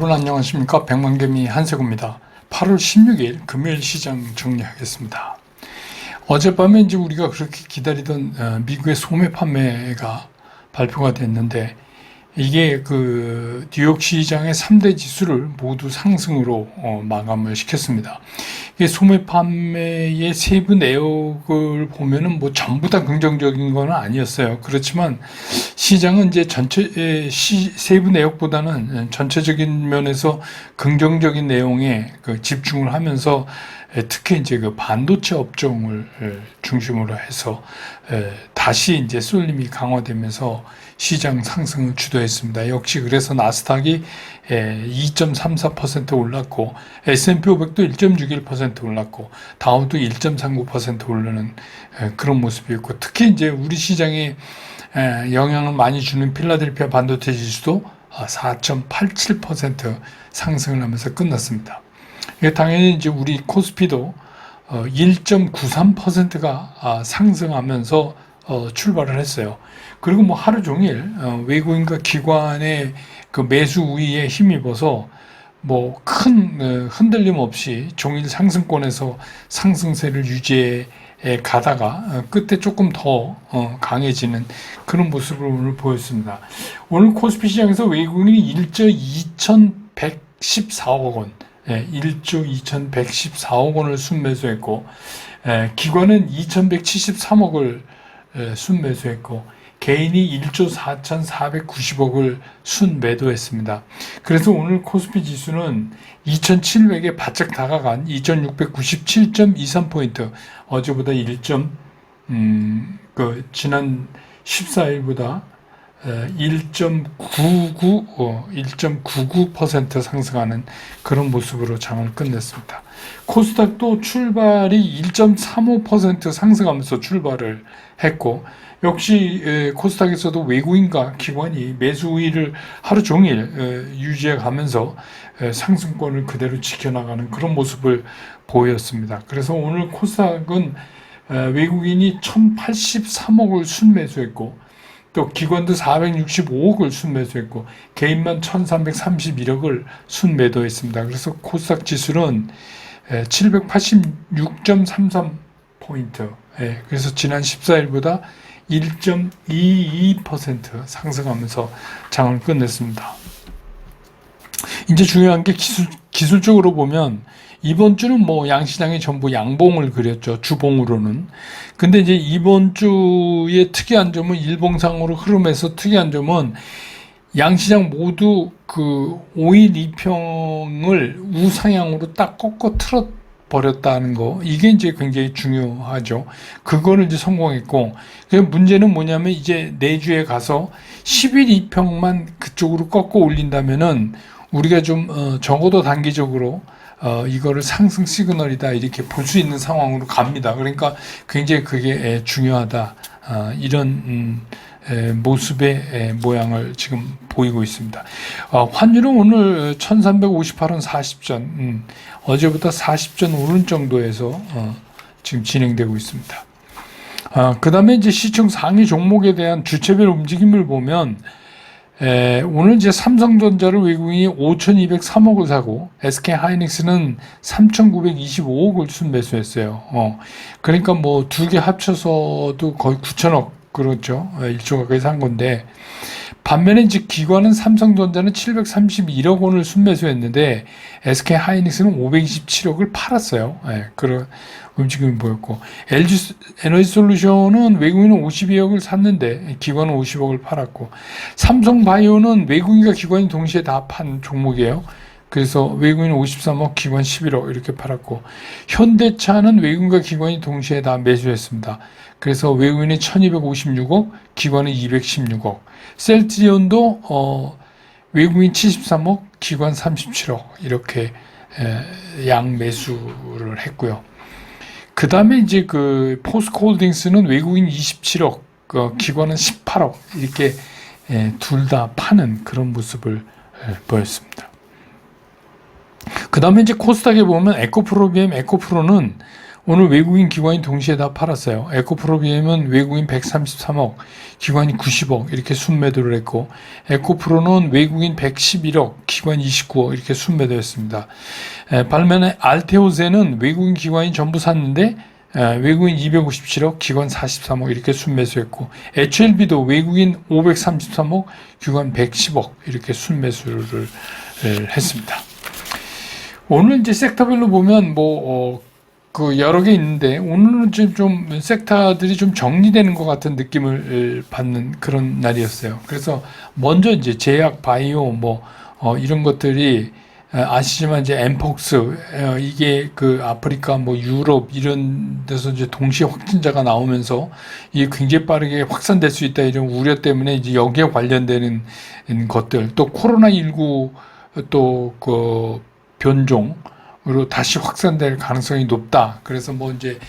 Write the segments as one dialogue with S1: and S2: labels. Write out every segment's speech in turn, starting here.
S1: 여러분 안녕하십니까 백만개미 한세구입니다. 8월 16일 금요일 시장 정리하겠습니다. 어젯밤에 이제 우리가 그렇게 기다리던 어, 미국의 소매 판매가 발표가 됐는데 이게 그 뉴욕 시장의 3대 지수를 모두 상승으로 어, 마감을 시켰습니다. 이게 소매 판매의 세부 내역을 보면은 뭐 전부 다 긍정적인 건 아니었어요. 그렇지만 시장은 이제 전체 에, 시, 세부 내역보다는 전체적인 면에서 긍정적인 내용에 그 집중을 하면서 에, 특히 이제 그 반도체 업종을 에, 중심으로 해서 에, 다시 이제 쏠림이 강화되면서 시장 상승을 주도했습니다. 역시 그래서 나스닥이 2.34% 올랐고 S&P 500도 1.61% 올랐고 다우도 1.39% 오르는 에, 그런 모습이었고 특히 이제 우리 시장에 에, 영향을 많이 주는 필라델피아 반도체 지수도 4.87% 상승을 하면서 끝났습니다. 이게 당연히 이제 우리 코스피도 1.93%가 상승하면서 어, 출발을 했어요. 그리고 뭐 하루 종일 어, 외국인과 기관의 그 매수 우위에 힘입어서 뭐 큰 흔들림 없이 종일 상승권에서 상승세를 유지해 가다가 어, 끝에 조금 더 강해지는 그런 모습을 오늘 보였습니다. 오늘 코스피 시장에서 외국인이 1조 2,114억 원, 1조 2,114억 원을 순매수했고 기관은 2,173억을 순매수했고 개인이 1조 4,490억을 순매도했습니다. 그래서 오늘 코스피 지수는 2,700에 바짝 다가간 2,697.23포인트 어제보다 1점 음, 그 지난 14일보다 1.99, 어, 1.99% 상승하는 그런 모습으로 장을 끝냈습니다. 코스닥도 출발이 1.35% 상승하면서 출발을 했고, 역시 코스닥에서도 외국인과 기관이 매수 우위를 하루 종일 유지해 가면서 상승권을 그대로 지켜나가는 그런 모습을 보였습니다. 그래서 오늘 코스닥은 외국인이 1083억을 순매수했고, 또 기관도 465억을 순매수했고 개인만 1331억을 순매도했습니다. 그래서 코스닥 지수는 786.33 포인트. 예, 그래서 지난 14일보다 1.22% 상승하면서 장을 끝냈습니다. 이제 중요한 게 기술, 기술적으로 보면 이번 주는 뭐 양시장이 전부 양봉을 그렸죠. 주봉으로는. 근데 이제 이번 주의 특이한 점은 일봉상으로 흐름에서 특이한 점은 양시장 모두 그 5일 이평을 우상향으로 딱 꺾어 틀어 버렸다는 거 이게 이제 굉장히 중요하죠. 그거를 이제 성공했고 그 문제는 뭐냐면 이제 내주에 가서 10일 이평만 그쪽으로 꺾어 올린다면은 우리가 좀 어, 적어도 단기적으로 어, 이거를 상승 시그널이다 이렇게 볼 수 있는 상황으로 갑니다. 그러니까 굉장히 그게 중요하다 어, 이런 음, 에, 모습의 에, 모양을 지금 보이고 있습니다. 어, 환율은 오늘 1358원 40전 음, 어제부터 40전 오른 정도에서 어, 지금 진행되고 있습니다. 아, 그 다음에 이제 시총 상위 종목에 대한 주체별 움직임을 보면 에, 오늘 이제 삼성전자를 외국인이 5,203억을 사고 SK 하이닉스는 3,925억을 순매수했어요. 어, 그러니까 뭐 두 개 합쳐서도 거의 9천억 그렇죠. 1조 가까이 산 건데 반면에 이제 기관은 삼성전자는 731억 원을 순매수했는데 SK 하이닉스는 527억을 팔았어요. 예, 그런 움직임이 보였고 LG 에너지 솔루션은 외국인은 52억을 샀는데 기관은 50억을 팔았고 삼성바이오는 외국인과 기관이 동시에 다 판 종목이에요. 그래서 외국인 53억, 기관 11억 이렇게 팔았고 현대차는 외국인과 기관이 동시에 다 매수했습니다. 그래서 외국인이 1256억, 기관은 216억. 셀트리온도 어, 외국인 73억, 기관 37억 이렇게 에, 양 매수를 했고요. 그 다음에 이제 그 포스코홀딩스는 외국인 27억, 어, 기관은 18억 이렇게 둘 다 파는 그런 모습을 에, 보였습니다. 그 다음에 이제 코스닥에 보면 에코프로비엠, 에코프로는 오늘 외국인 기관이 동시에 다 팔았어요. 에코프로비엠은 외국인 133억, 기관이 90억 이렇게 순매도를 했고 에코프로는 외국인 111억, 기관 29억 이렇게 순매도했습니다. 에, 반면에 알테오제는 외국인 기관이 전부 샀는데 에, 외국인 257억, 기관 43억 이렇게 순매수했고 HLB도 외국인 533억, 기관 110억 이렇게 순매수를 에, 했습니다. 오늘 이제 섹터별로 보면 뭐 어, 그 여러 개 있는데 오늘은 좀, 좀 섹터들이 좀 정리되는 것 같은 느낌을 받는 그런 날이었어요. 그래서 먼저 이제 제약, 바이오 뭐 어, 이런 것들이 어, 아시지만 이제 엠폭스 어, 이게 그 아프리카 뭐 유럽 이런 데서 이제 동시에 확진자가 나오면서 이게 굉장히 빠르게 확산될 수 있다 이런 우려 때문에 이제 여기에 관련되는 것들 또 코로나 19 또그 변종으로 다시 확산될 가능성이 높다. 그래서 뭐 이제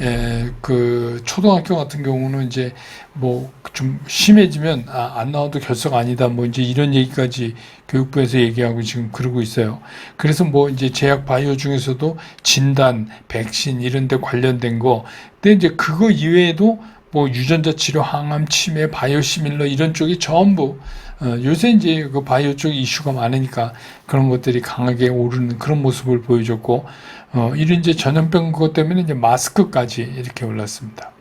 S1: 에, 그 초등학교 같은 경우는 이제 뭐 좀 심해지면 아, 안 나와도 결석 아니다. 뭐 이제 이런 얘기까지 교육부에서 얘기하고 지금 그러고 있어요. 그래서 뭐 이제 제약 바이오 중에서도 진단, 백신 이런 데 관련된 거. 근데 이제 그거 이외에도 뭐 유전자 치료, 항암, 치매, 바이오 시밀러 이런 쪽이 전부 어, 요새 이제 그 바이오 쪽 이슈가 많으니까 그런 것들이 강하게 오르는 그런 모습을 보여줬고 어, 이런 이제 전염병 그것 때문에 이제 마스크까지 이렇게 올랐습니다.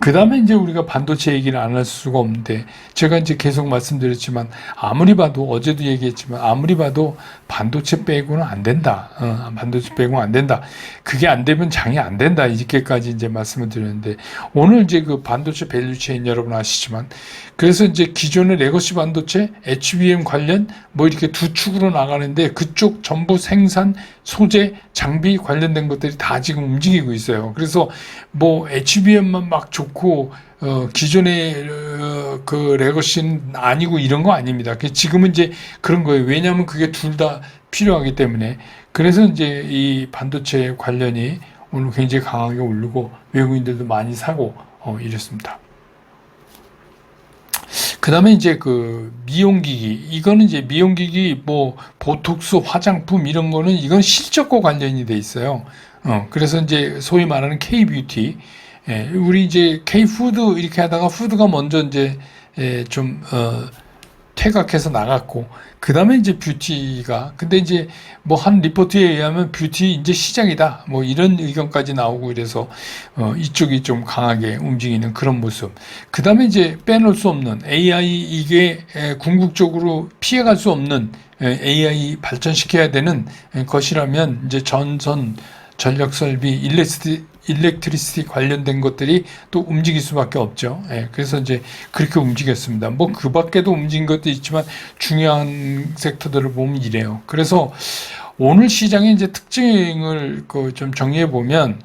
S1: 그 다음에 이제 우리가 반도체 얘기를 안 할 수가 없는데 제가 이제 계속 말씀드렸지만 아무리 봐도 어제도 얘기했지만 아무리 봐도 반도체 빼고는 안 된다. 어, 반도체 빼고는 안 된다. 그게 안 되면 장이 안 된다. 이렇게까지 이제 말씀을 드렸는데 오늘 이제 그 반도체 밸류체인 여러분 아시지만 그래서 이제 기존의 레거시 반도체 HBM 관련 뭐 이렇게 두 축으로 나가는데 그쪽 전부 생산 소재 장비 관련된 것들이 다 지금 움직이고 있어요. 그래서 뭐 HBM만 막 좋고 어, 기존의 어, 그 레거시는 아니고 이런 거 아닙니다. 그 지금은 이제 그런 거예요. 왜냐하면 그게 둘 다 필요하기 때문에 그래서 이제 이 반도체 관련이 오늘 굉장히 강하게 오르고 외국인들도 많이 사고 어, 이랬습니다. 그 다음에 이제 그 미용기기. 이거는 이제 미용기기 뭐 보톡스 화장품 이런 거는 이건 실적과 관련이 돼 있어요. 어, 그래서 이제 소위 말하는 K-뷰티. 예, 우리 이제 K-푸드 이렇게 하다가 푸드가 먼저 이제 예, 좀, 어, 퇴각해서 나갔고, 그 다음에 이제 뷰티가, 근데 이제 뭐 한 리포트에 의하면 뷰티 이제 시작이다. 뭐 이런 의견까지 나오고 이래서, 어, 이쪽이 좀 강하게 움직이는 그런 모습. 그 다음에 이제 빼놓을 수 없는 AI 이게 에, 궁극적으로 피해갈 수 없는 에, AI 발전시켜야 되는 에, 것이라면 이제 전선 전력 설비, 일렉트리, 일렉트리시티 관련된 것들이 또 움직일 수밖에 없죠. 예, 그래서 이제 그렇게 움직였습니다. 뭐 그 밖에도 움직인 것도 있지만 중요한 섹터들을 보면 이래요. 그래서 오늘 시장의 이제 특징을 그 좀 정리해 보면,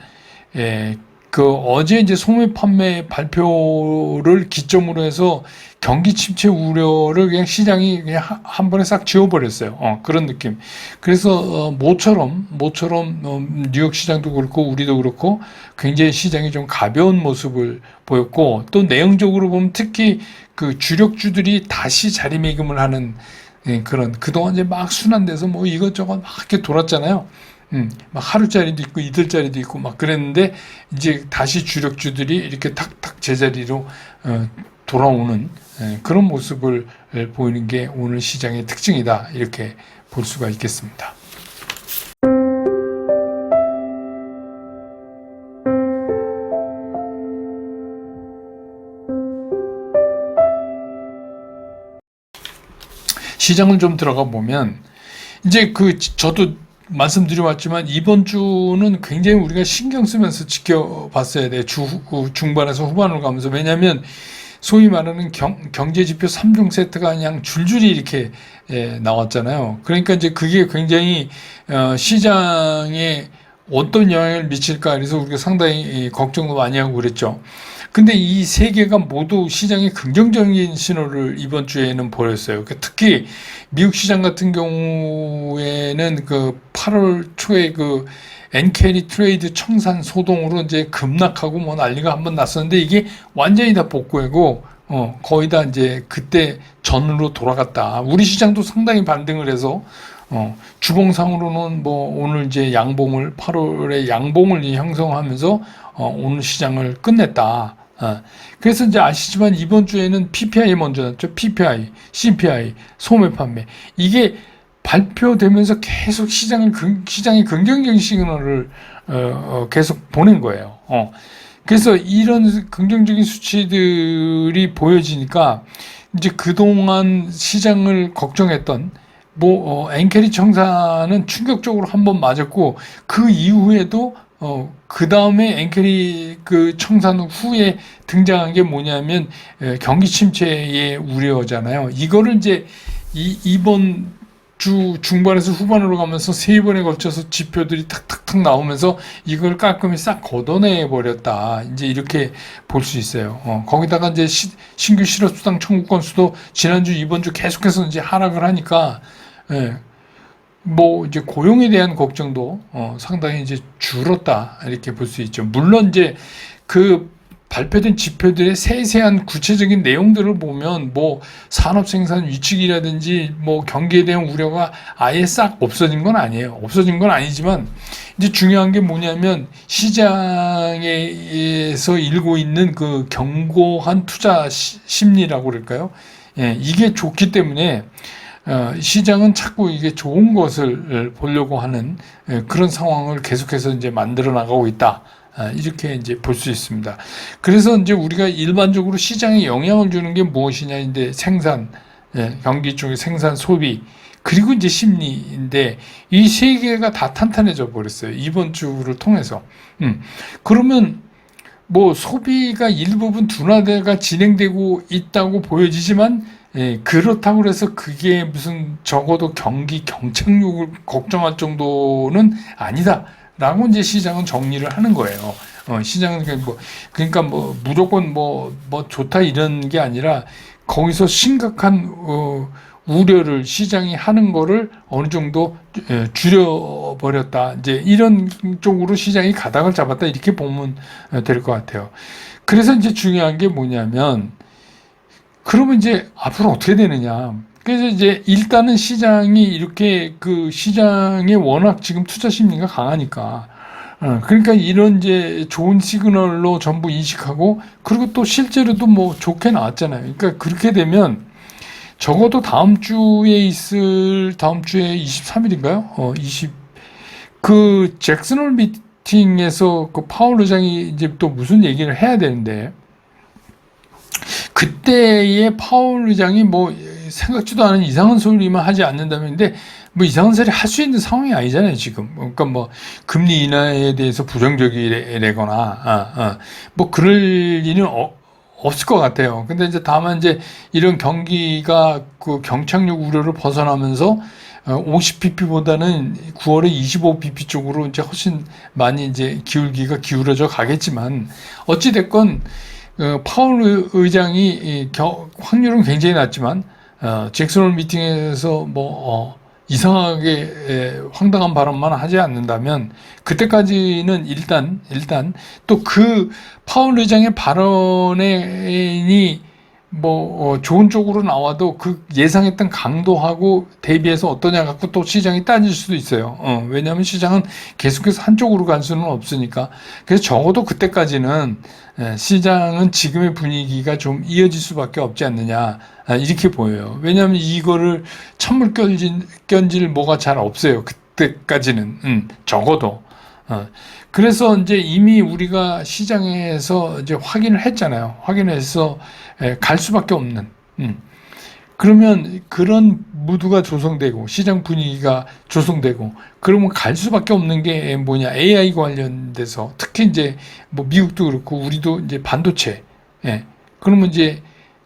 S1: 예, 그 어제 이제 소매 판매 발표를 기점으로 해서 경기 침체 우려를 그냥 시장이 그냥 하- 한 번에 싹 지워버렸어요. 어, 그런 느낌. 그래서 어, 모처럼 모처럼 어, 뉴욕 시장도 그렇고 우리도 그렇고 굉장히 시장이 좀 가벼운 모습을 보였고 또 내용적으로 보면 특히 그 주력주들이 다시 자리매김을 하는 예, 그런 그동안 이제 막 순환돼서 뭐 이것저것 막 이렇게 돌았잖아요. 음, 막 하루짜리도 있고 이틀짜리도 있고 막 그랬는데 이제 다시 주력주들이 이렇게 탁탁 제자리로 어, 돌아오는 예, 그런 모습을 예, 보이는 게 오늘 시장의 특징이다 이렇게 볼 수가 있겠습니다. 시장을 좀 들어가 보면 이제 그 저도 말씀드려왔지만 이번 주는 굉장히 우리가 신경 쓰면서 지켜봤어야 돼. 주 후- 중반에서 후반으로 가면서 왜냐하면 소위 말하는 경, 경제 지표 3종 세트가 그냥 줄줄이 이렇게 예, 나왔잖아요. 그러니까 이제 그게 굉장히 어, 시장에 어떤 영향을 미칠까 그래서 우리가 상당히 예, 걱정도 많이 하고 그랬죠. 근데 이 세 개가 모두 시장에 긍정적인 신호를 이번 주에는 보였어요. 그 특히 미국 시장 같은 경우에는 그 8월 초에 그 엔캐리 트레이드 청산 소동으로 이제 급락하고 뭐 난리가 한번 났었는데 이게 완전히 다 복구하고 어 거의 다 이제 그때 전으로 돌아갔다. 우리 시장도 상당히 반등을 해서 어, 주봉상으로는 뭐 오늘 이제 양봉을 8월에 양봉을 형성하면서 어, 오늘 시장을 끝냈다. 어, 그래서 이제 아시지만 이번 주에는 PPI 먼저 났죠. PPI, CPI, 소매 판매 이게 발표되면서 계속 시장을 긍- 시장이 긍정적인 시그널을 어, 어, 계속 보낸 거예요. 어. 그래서 이런 긍정적인 수치들이 보여지니까 이제 그동안 시장을 걱정했던 뭐 어, 엔캐리 청사는 충격적으로 한 번 맞았고 그 이후에도 어, 그 다음에 엔캐리 그 청산 후에 등장한 게 뭐냐면 에, 경기 침체의 우려잖아요. 이거를 이제 이, 이번 주 중반에서 후반으로 가면서 세 번에 걸쳐서 지표들이 탁탁탁 나오면서 이걸 깔끔히 싹 걷어내 버렸다. 이제 이렇게 볼 수 있어요. 어, 거기다가 이제 시- 신규 실업수당 청구 건수도 지난주 이번 주 계속해서 이제 하락을 하니까 예, 뭐 이제 고용에 대한 걱정도 어, 상당히 이제 줄었다 이렇게 볼 수 있죠. 물론 이제 그 발표된 지표들의 세세한 구체적인 내용들을 보면 뭐 산업 생산 위축이라든지 뭐 경기에 대한 우려가 아예 싹 없어진 건 아니에요. 없어진 건 아니지만 이제 중요한 게 뭐냐면 시장에서 일고 있는 그 견고한 투자 시- 심리라고 그럴까요? 예, 이게 좋기 때문에 어, 시장은 자꾸 이게 좋은 것을 보려고 하는 예, 그런 상황을 계속해서 이제 만들어 나가고 있다. 아, 이렇게 이제 볼 수 있습니다. 그래서 이제 우리가 일반적으로 시장에 영향을 주는 게 무엇이냐 인데 생산, 예, 경기 쪽의 생산, 소비, 그리고 이제 심리인데 이 세 개가 다 탄탄해져 버렸어요. 이번 주를 통해서. 음. 그러면 뭐 소비가 일부분 둔화가 진행되고 있다고 보여지지만 예, 그렇다고 해서 그게 무슨 적어도 경기 경착륙을 걱정할 정도는 아니다 라고 이제 시장은 정리를 하는 거예요. 어, 시장은 그냥 뭐 그러니까 뭐 무조건 뭐 뭐 좋다 이런 게 아니라 거기서 심각한 어, 우려를 시장이 하는 거를 어느 정도 예, 줄여 버렸다. 이제 이런 쪽으로 시장이 가닥을 잡았다 이렇게 보면 될 것 같아요. 그래서 이제 중요한 게 뭐냐면 그러면 이제 앞으로 어떻게 되느냐. 그래서 이제 일단은 시장이 이렇게 그 시장에 워낙 지금 투자 심리가 강하니까 어, 그러니까 이런 이제 좋은 시그널로 전부 인식하고 그리고 또 실제로도 뭐 좋게 나왔잖아요. 그러니까 그렇게 되면 적어도 다음 주에 있을 다음 주에 23일인가요? 어, 20. 그 잭슨홀 미팅에서 그 파월 의장이 이제 또 무슨 얘기를 해야 되는데 그때의 파월 의장이 뭐 생각지도 않은 이상한 소리만 하지 않는다면 근데 뭐 이상한 소리 할 수 있는 상황이 아니잖아요 지금. 그러니까 뭐 금리 인하에 대해서 부정적이래거나 아, 아, 뭐 그럴 일은 어, 없을 것 같아요. 근데 이제 다만 이제 이런 경기가 그 경착륙 우려를 벗어나면서 50pp보다는 9월에 25pp 쪽으로 이제 훨씬 많이 이제 기울기가 기울어져 가겠지만 어찌 됐건 어, 파월 의- 의장이 이 겨- 확률은 굉장히 낮지만 어, 잭슨홀 미팅에서 뭐 어, 이상하게 에, 황당한 발언만 하지 않는다면 그때까지는 일단 일단 또 그 파월 의장의 발언이 뭐 어, 좋은 쪽으로 나와도 그 예상했던 강도하고 대비해서 어떠냐 갖고 또 시장이 따질 수도 있어요. 어, 왜냐하면 시장은 계속해서 한쪽으로 갈 수는 없으니까. 그래서 적어도 그때까지는 예, 시장은 지금의 분위기가 좀 이어질 수밖에 없지 않느냐 아, 이렇게 보여요. 왜냐하면 이거를 찬물 견질, 견질 뭐가 잘 없어요. 그때까지는 음, 적어도. 어, 그래서 이제 이미 우리가 시장에서 이제 확인을 했잖아요. 확인해서 예, 갈 수밖에 없는. 음. 그러면 그런 무드가 조성되고 시장 분위기가 조성되고 그러면 갈 수밖에 없는 게 뭐냐 AI 관련돼서. 특히 이제 뭐 미국도 그렇고 우리도 이제 반도체. 예. 그러면 이제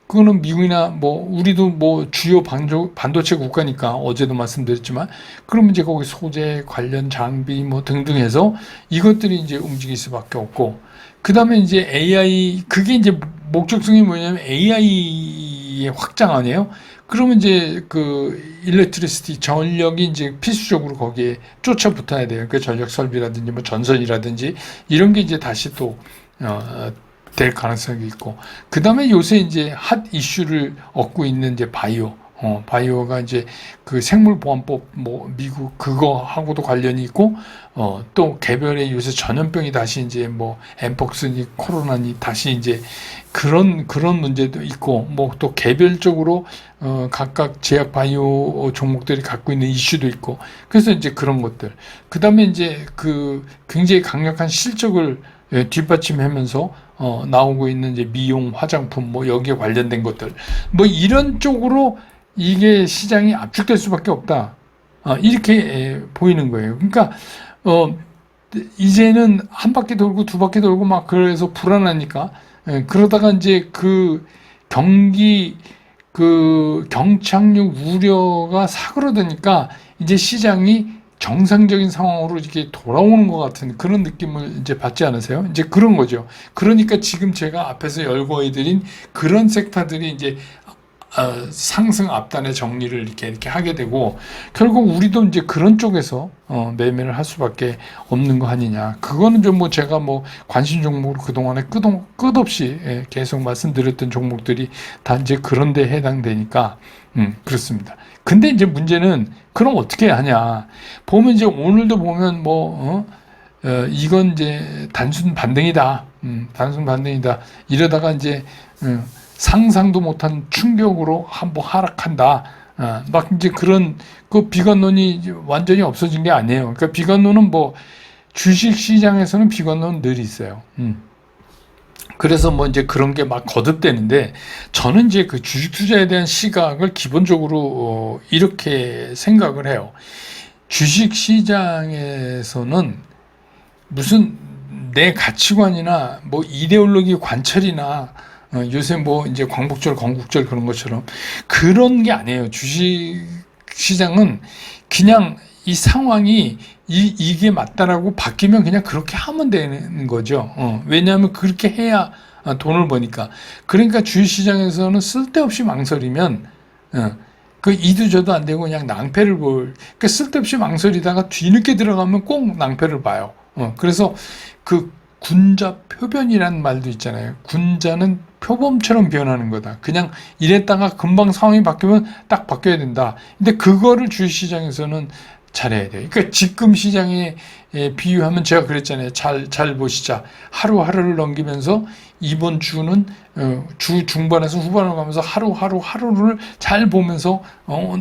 S1: 그거는 미국이나 뭐 우리도 뭐 주요 반도, 반도체 국가니까 어제도 말씀드렸지만 그러면 이제 거기 소재 관련 장비 뭐 등등 해서 이것들이 이제 움직일 수밖에 없고 그 다음에 이제 AI 그게 이제 목적성이 뭐냐면 AI의 확장 아니에요? 그러면 이제 그 일렉트리시티 전력이 이제 필수적으로 거기에 쫓아 붙어야 돼요. 그 전력 설비라든지 뭐 전선이라든지 이런 게 이제 다시 또 어, 될 가능성이 있고 그 다음에 요새 이제 핫 이슈를 얻고 있는 이제 바이오 어, 바이오가 이제 그 생물보안법 뭐 미국 그거하고도 관련이 있고 어, 또 개별의 요새 전염병이 다시 이제 뭐 엠폭스니 코로나니 다시 이제 그런 그런 문제도 있고 뭐 또 개별적으로 어, 각각 제약 바이오 종목들이 갖고 있는 이슈도 있고 그래서 이제 그런 것들. 그다음에 이제 그 굉장히 강력한 실적을 예, 뒷받침하면서 어, 나오고 있는 이제 미용 화장품 뭐 여기에 관련된 것들. 뭐 이런 쪽으로 이게 시장이 압축될 수밖에 없다. 어, 이렇게 에, 보이는 거예요. 그러니까 어, 이제는 한 바퀴 돌고 두 바퀴 돌고 막 그래서 불안하니까 에, 그러다가 이제 그 경기 그 경착륙 우려가 사그러드니까 이제 시장이 정상적인 상황으로 이렇게 돌아오는 것 같은 그런 느낌을 이제 받지 않으세요? 이제 그런 거죠. 그러니까 지금 제가 앞에서 열거해드린 그런 섹터들이 이제 어, 상승 앞단의 정리를 이렇게 이렇게 하게 되고 결국 우리도 이제 그런 쪽에서 어, 매매를 할 수밖에 없는 거 아니냐. 그거는 좀 뭐 제가 뭐 관심 종목으로 그동안에 끝, 끝없이 예, 계속 말씀드렸던 종목들이 다 이제 그런 데 해당되니까 음, 그렇습니다. 근데 이제 문제는 그럼 어떻게 하냐. 보면 이제 오늘도 보면 뭐 어, 어, 이건 이제 단순 반등이다. 음, 단순 반등이다. 이러다가 이제 음, 상상도 못한 충격으로 한번 하락한다. 아, 막 이제 그런 그 비관론이 완전히 없어진 게 아니에요. 그러니까 비관론은 뭐 주식 시장에서는 비관론은 늘 있어요. 음. 그래서 뭐 이제 그런 게 막 거듭되는데 저는 이제 그 주식 투자에 대한 시각을 기본적으로 어, 이렇게 생각을 해요. 주식 시장에서는 무슨 내 가치관이나 뭐 이데올로기 관철이나 어, 요새 뭐 이제 광복절, 건국절 그런 것처럼 그런 게 아니에요. 주식 시장은 그냥 이 상황이 이, 이게 맞다라고 바뀌면 그냥 그렇게 하면 되는 거죠. 어, 왜냐하면 그렇게 해야 어, 돈을 버니까. 그러니까 주식시장에서는 쓸데없이 망설이면, 어, 그 이도저도 안 되고 그냥 낭패를 볼, 그 쓸데없이 망설이다가 뒤늦게 들어가면 꼭 낭패를 봐요. 어, 그래서 그 군자 표변이라는 말도 있잖아요. 군자는 표범처럼 변하는 거다. 그냥 이랬다가 금방 상황이 바뀌면 딱 바뀌어야 된다. 근데 그거를 주식시장에서는 잘해야 돼요. 그러니까 지금 시장에 비유하면 제가 그랬잖아요. 잘, 잘 보시자. 하루하루를 넘기면서 이번 주는 어, 주 중반에서 후반으로 가면서 하루하루 하루를 잘 보면서 어,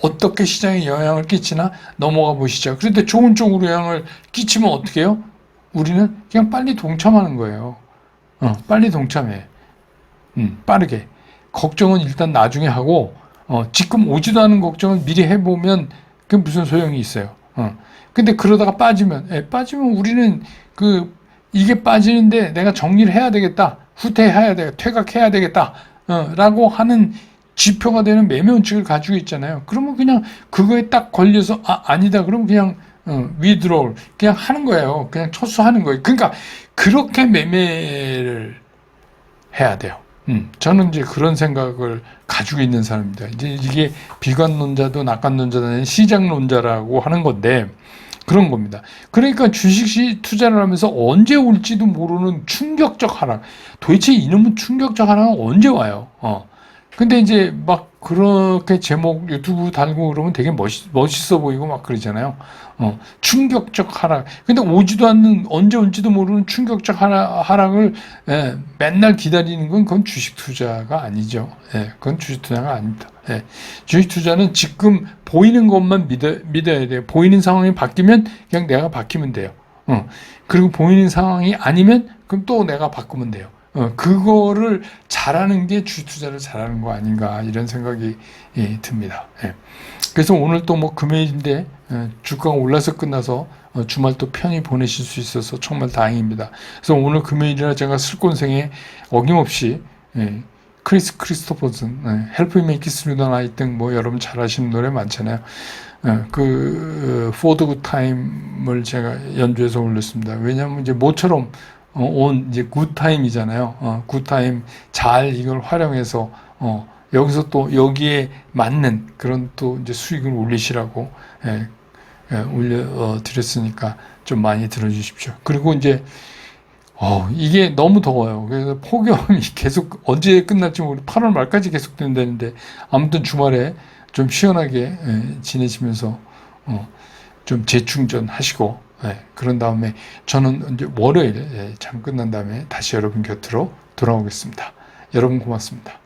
S1: 어떻게 시장에 영향을 끼치나 넘어가 보시죠. 그런데 좋은 쪽으로 영향을 끼치면 어떻게 해요? 우리는 그냥 빨리 동참하는 거예요. 어, 빨리 동참해. 음, 빠르게. 걱정은 일단 나중에 하고, 어, 지금 오지도 않은 걱정을 미리 해보면 그 무슨 소용이 있어요. 어. 근데 그러다가 빠지면, 예, 빠지면 우리는 그, 이게 빠지는데 내가 정리를 해야 되겠다. 후퇴해야 돼. 퇴각해야 되겠다. 어, 라고 하는 지표가 되는 매매원칙을 가지고 있잖아요. 그러면 그냥 그거에 딱 걸려서, 아, 아니다. 그러면 그냥, 어, 위드로울. 그냥 하는 거예요. 그냥 철수하는 거예요. 그러니까 그렇게 매매를 해야 돼요. 음, 저는 이제 그런 생각을 가지고 있는 사람입니다. 이제 이게 비관론자도 낙관론자도 아닌 시장론자라고 하는 건데 그런 겁니다. 그러니까 주식 투자를 하면서 언제 올지도 모르는 충격적 하락. 도대체 이놈은 충격적 하락은 언제 와요? 어. 근데 이제 막 그렇게 제목 유튜브 달고 그러면 되게 멋있, 멋있어 보이고 막 그러잖아요. 어, 충격적 하락. 근데 오지도 않는, 언제 올지도 모르는 충격적 하락, 하락 을, 예, 맨날 기다리는 건 그건 주식 투자가 아니죠. 예, 그건 주식 투자가 아닙니다. 예, 주식 투자는 지금 보이는 것만 믿어, 믿어야 돼요. 보이는 상황이 바뀌면 그냥 내가 바뀌면 돼요. 어, 그리고 보이는 상황이 아니면 그럼 또 내가 바꾸면 돼요. 어, 그거를 잘하는 게 주식 투자를 잘하는 거 아닌가 이런 생각이 예, 듭니다. 예. 그래서 오늘 또 뭐 금요일인데 예, 주가가 올라서 끝나서 어, 주말 또 편히 보내실 수 있어서 정말 다행입니다. 그래서 오늘 금요일이라 제가 슬곤생에 어김없이 예, 크리스 크리스토퍼슨, 예, Help Me Make It Through the Night 등뭐 여러분 잘 아시는 노래 많잖아요. 예, 그 포드 굿 타임을 제가 연주해서 올렸습니다. 왜냐하면 이제 모처럼 어, 온 이제 굿타임이잖아요. 어, 굿타임 잘 이걸 활용해서 어, 여기서 또 여기에 맞는 그런 또 이제 수익을 올리시라고 예, 예, 올려 어, 드렸으니까 좀 많이 들어주십시오. 그리고 이제 어, 이게 너무 더워요. 그래서 폭염이 계속 언제 끝날지 모르 8월 말까지 계속 된다는데 아무튼 주말에 좀 시원하게 예, 지내시면서 어, 좀 재충전 하시고 예, 그런 다음에 저는 이제 월요일 예, 장 끝난 다음에 다시 여러분 곁으로 돌아오겠습니다. 여러분 고맙습니다.